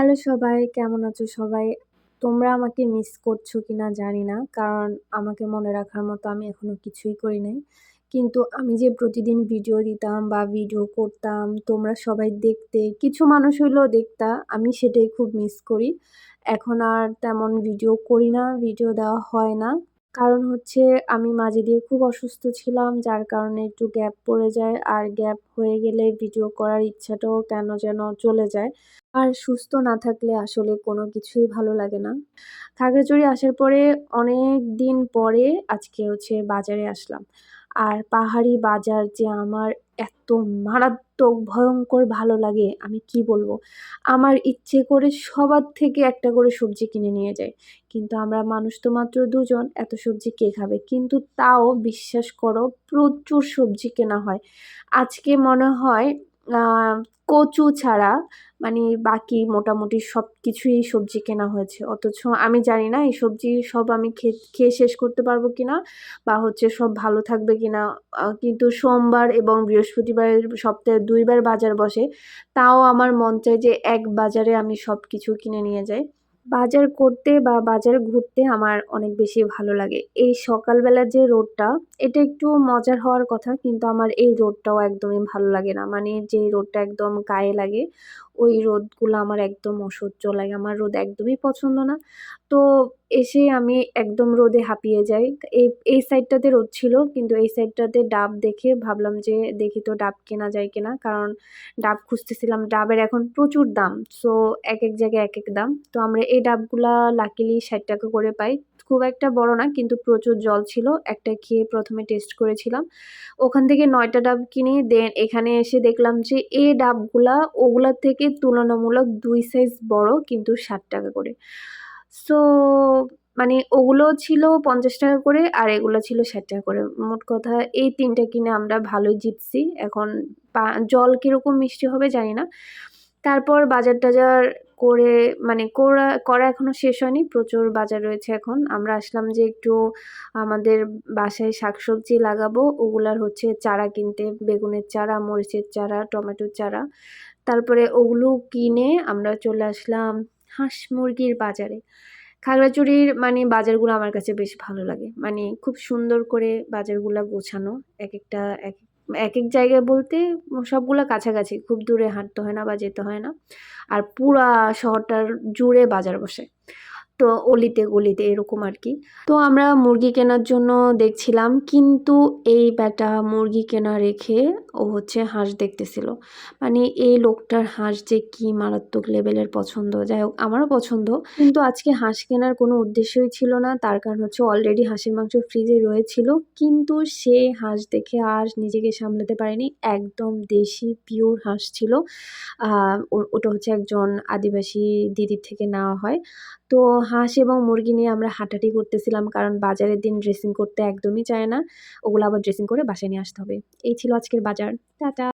Hello সবাই, কেমন আছো সবাই? তোমরা আমাকে মিস করছ কি না জানি না, কারণ আমাকে মনে রাখার মতো আমি এখনও কিছুই করি নাই। কিন্তু আমি যে প্রতিদিন ভিডিও দিতাম বা ভিডিও করতাম, তোমরা সবাই দেখতে, কিছু মানুষ হইলেও দেখতা, আমি সেটাই খুব মিস করি। এখন আর তেমন ভিডিও করি না ভিডিও দেওয়া হয় না। কারণ হচ্ছে আমি মাঝে দিয়ে খুব অসুস্থ ছিলাম, যার কারণে একটু গ্যাপ পড়ে যায়। আর গ্যাপ হয়ে গেলে ভিডিও করার ইচ্ছাটাও কেন যেন চলে যায়। আর সুস্থ না থাকলে আসলে কোনো কিছুই ভালো লাগে না। খাগড়াছড়ি আসার পরে অনেক দিন পরে আজকে হচ্ছে বাজারে আসলাম। আর পাহাড়ি বাজার যে আমার এত মারাত্মক, ভয়ঙ্কর ভালো লাগে, আমি কি বলব? আমার ইচ্ছে করে সবার থেকে একটা করে সবজি কিনে নিয়ে যায় কিন্তু আমরা মানুষ তো মাত্র দুজন, এত সবজি কে খাবে? কিন্তু তাও বিশ্বাস করো, প্রচুর সবজি কেনা হয়। আজকে মনে হয় কচু ছাড়া মানে বাকি মোটামুটি সব কিছুই সবজি কেনা হয়েছে। অথচ আমি জানি না এই সবজি সব আমি খেয়ে শেষ করতে পারব কি না বা হচ্ছে সব ভালো থাকবে কি না কিন্তু সোমবার এবং বৃহস্পতিবারের সপ্তাহে দুইবার বাজার বসে, তাও আমার মন চায় যে এক বাজারে আমি সব কিছু কিনে নিয়ে যাই। বাজার করতে বা বাজার ঘুরতে আমার অনেক বেশি ভালো লাগে। এই সকালবেলার যে রোডটা এটা একটু মজার হওয়ার কথা, কিন্তু আমার এই রোডটাও একদমই ভালো লাগে না। মানে যে রোডটা একদম গায়ে লাগে ওই রোদগুলো আমার একদম অসহ্য লাগে, আমার রোদ একদমই পছন্দ না। তো এসে আমি একদম রোদে হাঁপিয়ে যাই। এই এই সাইডটাতে রোদ ছিল, কিন্তু এই সাইডটাতে ডাব দেখে ভাবলাম যে দেখি তো ডাব কেনা যায় কিনা, কারণ ডাব খুঁজতেছিলাম, ডাবের এখন প্রচুর দাম। সো এক এক জায়গায় এক এক দাম। তো আমরা এই ডাবগুলা লাকিলি ষাট টাকা করে পাই। খুব একটা বড় না, কিন্তু প্রচুর জল ছিল। একটা খেয়ে প্রথমে টেস্ট করেছিলাম। ওখান থেকে নয়টা ডাব কিনে দেন, এখানে এসে দেখলাম যে এ ডাবগুলা ওগুলার থেকে তুলনামূলক দুই সাইজ বড়, কিন্তু ষাট টাকা করে। সো মানে ওগুলো ছিল পঞ্চাশ টাকা করে আর এগুলো ছিল ষাট টাকা করে। মোট কথা এই তিনটা কিনে আমরা ভালোই জিতছি। এখন জল কীরকম মিষ্টি হবে জানি না। তারপর বাজার টাজার করে মানে করা করা এখনও শেষ হয়নি, প্রচুর বাজার রয়েছে এখন। আমরা আসলাম যে একটু আমাদের বাসায় শাকসবজি লাগাবো, ওগুলার হচ্ছে চারা কিনতে, বেগুনের চারা, মরিচের চারা, টমেটোর চারা। তারপরে ওগুলো কিনে আমরা চলে আসলাম হাঁস মুরগির বাজারে। খাগড়াছড়ির মানে বাজারগুলো আমার কাছে বেশ ভালো লাগে। মানে খুব সুন্দর করে বাজারগুলো গোছানো এক একটা এক এক এক জায়গায় বলতে সবগুলো কাছাকাছি, খুব দূরে হাঁটতে হয় না বা যেতে হয় না। আর পুরা শহরটার জুড়ে বাজার বসে। তো অলিতে গলিতে এরকম আর কি। তো আমরা মুরগি কেনার জন্য দেখছিলাম, কিন্তু এই বেটা মুরগি কেনা রেখে ও হচ্ছে হাঁস দেখতেছিল। মানে এই লোকটার হাঁস যে কি মারাত্মক লেভেলের পছন্দ যাই হোক আমারও পছন্দ, কিন্তু আজকে হাঁস কেনার কোনো উদ্দেশ্যই ছিল না। তার কারণ হচ্ছে অলরেডি হাঁসের মাংস ফ্রিজে রয়েছিল, কিন্তু সে হাঁস দেখে আর নিজেকে সামলাতে পারেনি। একদম দেশি পিওর হাঁস ছিল। ওটা হচ্ছে একজন আদিবাসী দিদির থেকে নেওয়া হয়। তো হাঁস এবং মুরগি নিয়ে আমরা হাঁটাহাঁটি করতেছিলাম, কারণ বাজারের দিন ড্রেসিং করতে একদমই চায় না। ওগুলো আবার ড্রেসিং করে বাসায় নিয়ে আসতে হবে। এই ছিল আজকের বাজার টাটা।